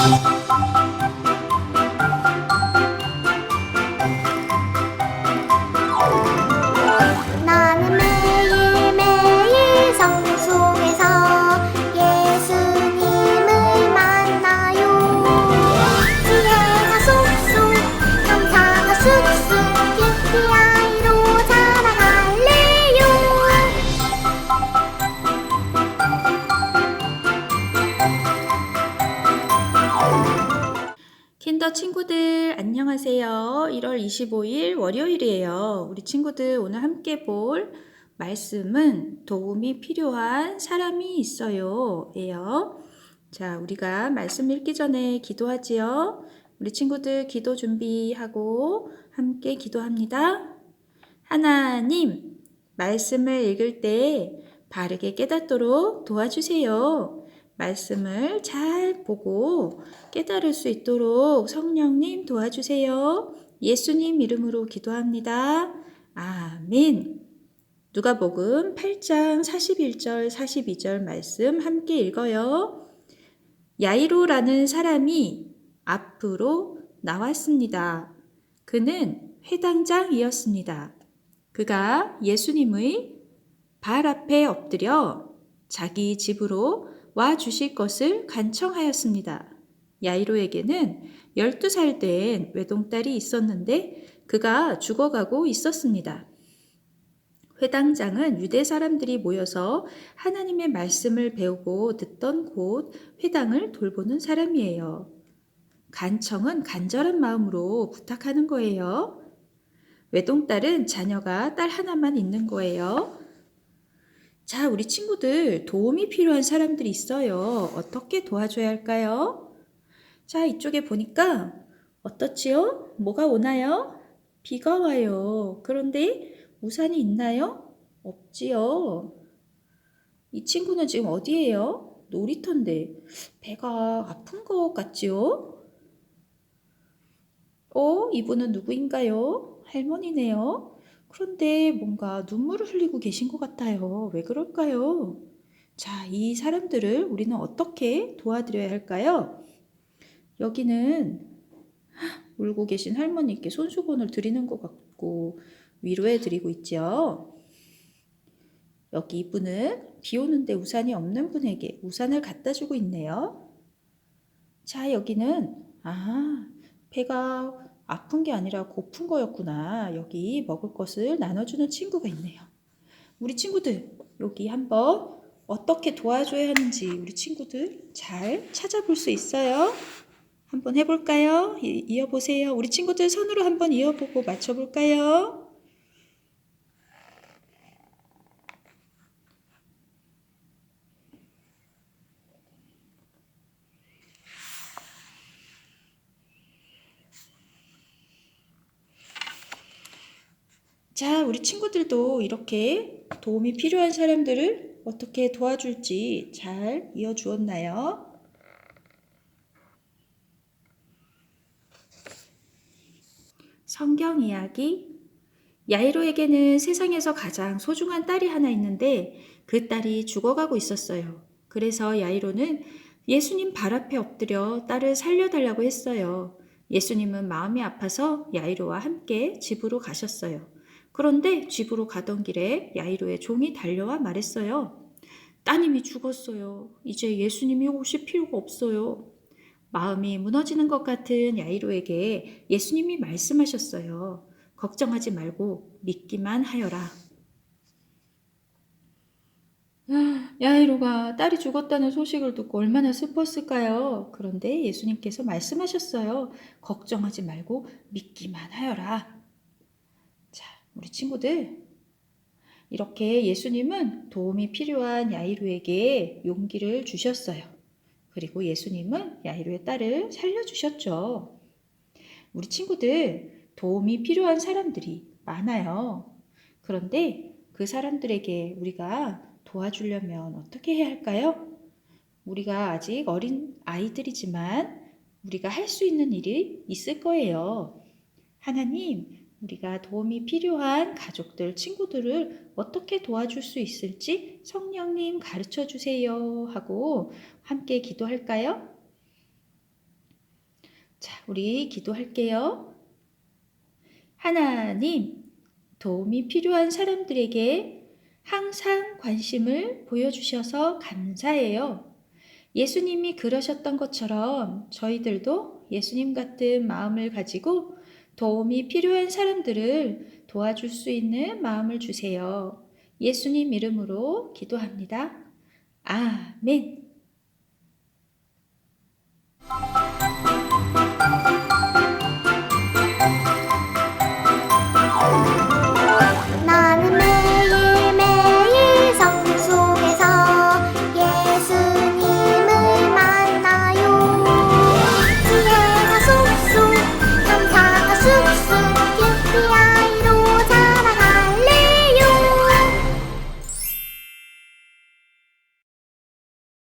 you 안녕하세요. 1월 25일 월요일이에요. 우리 친구들 오늘 함께 볼 말씀은 도움이 필요한 사람이 있어요. 예요. 자, 우리가 말씀 읽기 전에 기도하지요. 우리 친구들 기도 준비하고 함께 기도합니다. 하나님, 말씀을 읽을 때 바르게 깨닫도록 도와주세요. 말씀을 잘 보고 깨달을 수 있도록 성령님 도와주세요. 예수님 이름으로 기도합니다. 아멘. 누가복음 8장 41절 42절 말씀 함께 읽어요. 야이로라는 사람이 앞으로 나왔습니다. 그는 회당장이었습니다. 그가 예수님의 발 앞에 엎드려 자기 집으로 와 주실 것을 간청하였습니다. 야이로에게는 12살 된 외동딸이 있었는데 그가 죽어가고 있었습니다. 회당장은 유대 사람들이 모여서 하나님의 말씀을 배우고 듣던 곳 회당을 돌보는 사람이에요. 간청은 간절한 마음으로 부탁하는 거예요. 외동딸은 자녀가 딸 하나만 있는 거예요. 자, 우리 친구들 도움이 필요한 사람들이 있어요. 어떻게 도와줘야 할까요? 자, 이쪽에 보니까 어떻지요? 뭐가 오나요? 비가 와요. 그런데 우산이 있나요? 없지요. 이 친구는 지금 어디예요? 놀이터인데 배가 아픈 것 같지요? 어, 이분은 누구인가요? 할머니네요. 그런데 뭔가 눈물을 흘리고 계신 것 같아요. 왜 그럴까요? 자, 이 사람들을 우리는 어떻게 도와드려야 할까요? 여기는 울고 계신 할머니께 손수건을 드리는 것 같고 위로해 드리고 있죠. 여기 이분은 비 오는데 우산이 없는 분에게 우산을 갖다 주고 있네요. 자, 여기는 아, 배가 아픈 게 아니라 고픈 거였구나. 여기 먹을 것을 나눠주는 친구가 있네요. 우리 친구들, 여기 한번 어떻게 도와줘야 하는지 우리 친구들 잘 찾아볼 수 있어요. 한번 해볼까요? 이- 이어보세요. 우리 친구들 손으로 한번 이어보고 맞춰볼까요? 자, 우리 친구들도 이렇게 도움이 필요한 사람들을 어떻게 도와줄지 잘 이어주었나요? 성경 이야기 야이로에게는 세상에서 가장 소중한 딸이 하나 있는데 그 딸이 죽어가고 있었어요. 그래서 야이로는 예수님 발 앞에 엎드려 딸을 살려달라고 했어요. 예수님은 마음이 아파서 야이로와 함께 집으로 가셨어요. 그런데 집으로 가던 길에 야이로의 종이 달려와 말했어요. 따님이 죽었어요. 이제 예수님이 오실 필요가 없어요. 마음이 무너지는 것 같은 야이로에게 예수님이 말씀하셨어요. 걱정하지 말고 믿기만 하여라. 야이로가 딸이 죽었다는 소식을 듣고 얼마나 슬펐을까요? 그런데 예수님께서 말씀하셨어요. 걱정하지 말고 믿기만 하여라. 자, 우리 친구들. 이렇게 예수님은 도움이 필요한 야이로에게 용기를 주셨어요. 그리고 예수님은 야이로의 딸을 살려주셨죠. 우리 친구들 도움이 필요한 사람들이 많아요. 그런데 그 사람들에게 우리가 도와주려면 어떻게 해야 할까요? 우리가 아직 어린 아이들이지만 우리가 할 수 있는 일이 있을 거예요. 하나님, 우리가 도움이 필요한 가족들, 친구들을 어떻게 도와줄 수 있을지 성령님 가르쳐 주세요 하고 함께 기도할까요? 자, 우리 기도할게요. 하나님, 도움이 필요한 사람들에게 항상 관심을 보여주셔서 감사해요. 예수님이 그러셨던 것처럼 저희들도 예수님 같은 마음을 가지고 도움이 필요한 사람들을 도와줄 수 있는 마음을 주세요. 예수님 이름으로 기도합니다. 아멘.